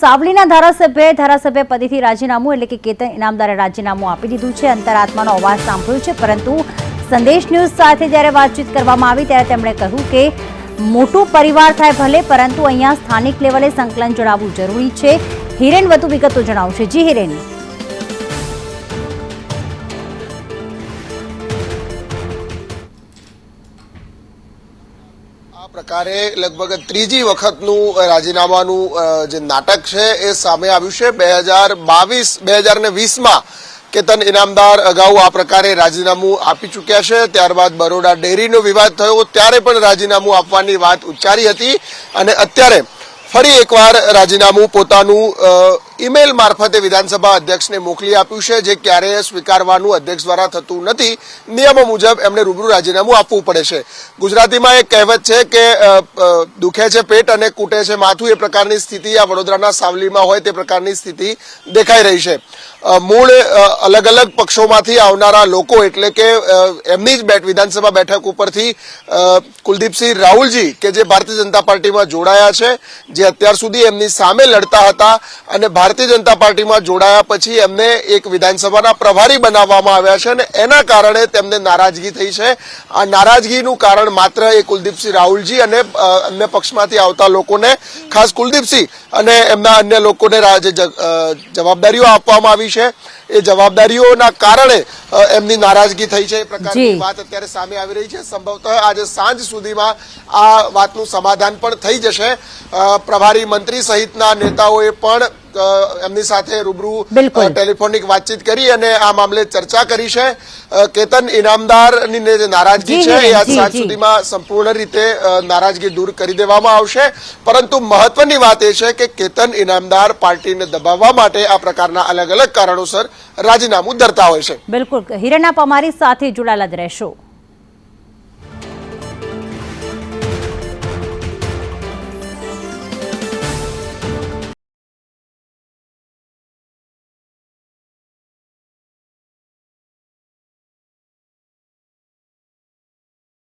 સાવલીના ધારાસભ્યએ ધારાસભ્ય પદેથી રાજીનામું એટલે કે કેતન ઇનામદારે રાજીનામું આપી દીધું છે. અંતરાત્માનો અવાજ સાંભળ્યો છે, પરંતુ સંદેશ ન્યૂઝ સાથે જ્યારે વાતચીત કરવામાં આવી ત્યારે તેમણે કહ્યું કે મોટું પરિવાર થાય ભલે, પરંતુ અહીંયા સ્થાનિક લેવલે સંકલન જણાવવું જરૂરી છે. હિરેન વધુ વિગતો જણાવશે. જી હિરેન. પ્રકારે લગભગ ત્રીજી વખતનું રાજીનામાનું જે નાટક છે એ સામે આવ્યું છે. બે હજાર બાવીસ, બે હજાર ને વીસમાં કેતન ઇનામદાર અગાઉ આ પ્રકારે રાજીનામું આપી ચૂક્યા છે. ત્યારબાદ બરોડા ડેરીનો વિવાદ થયો. ત્યારે પણ રાજીનામું આપવાની વાત ઉચ્ચારી હતી અને અત્યારે ફરી એકવાર રાજીનામું પોતાનું ઈમેલ મારફતે વિધાનસભા અધ્યક્ષને મોકલી આપ્યું છે, જે ક્યારેય સ્વીકારવાનું અધ્યક્ષ દ્વારા થતું નથી. નિયમો મુજબ એમને રૂબરૂ રાજીનામું આપવું પડે છે. ગુજરાતીમાં એક કહેવત છે કે દુખે છે પેટ અને કૂટે છે માથું. એ પ્રકારની સ્થિતિ આ વડોદરાના સાવલીમાં હોય તે પ્રકારની સ્થિતિ દેખાઈ રહી છે. મૂળ અલગ અલગ પક્ષોમાંથી આવનારા લોકો એટલે કે એમની જ બેઠ વિધાનસભા બેઠક ઉપરથી કુલદીપસિંહ રાહુલજી, કે જે ભારતીય જનતા પાર્ટીમાં જોડાયા છે, જે અત્યાર સુધી એમની સામે લડતા હતા અને ભારતીય જનતા પાર્ટીમાં જોડાયા પછી એમને એક વિધાનસભાના પ્રભારી બનાવવામાં આવ્યા છે અને એના કારણે તેમને નારાજગી થઈ છે. આ નારાજગીનું કારણ માત્ર એ કુલદીપસિંહ રાહુલજી અને અન્ય પક્ષમાંથી આવતા લોકોને ખાસ કુલદીપસિંહ અને એમના અન્ય લોકોને જે જવાબદારીઓ આપવામાં આવી છે. એ જવાબદારીઓના કારણે એમની નારાજગી થઈ છે. એ પ્રકારની વાત અત્યારે સામે આવી રહી છે. સંભવતઃ આજે સાંજ સુધીમાં આ વાતનું સમાધાન પણ થઈ જશે. પ્રભારી મંત્રી સહિતના નેતાઓએ પણ એમની સાથે રૂબરૂ ટેલિફોનિક વાતચીત કરી અને આ મામલે ચર્ચા કરી છે. કેતન ઇનામદારની જે નારાજગી છે એ આજ સાંજ સુધીમાં સંપૂર્ણ રીતે નારાજગી દૂર કરી દેવામાં આવશે. પરંતુ મહત્વની વાત એ છે કે કેતન ઇનામદાર પાર્ટીને દબાવવા માટે આ પ્રકારના અલગ અલગ કારણોસર રાજીનામું ધરતા હોય છે. બિલકુલ. હિરણા અમારી સાથે જોડાયેલા જ રહેશો.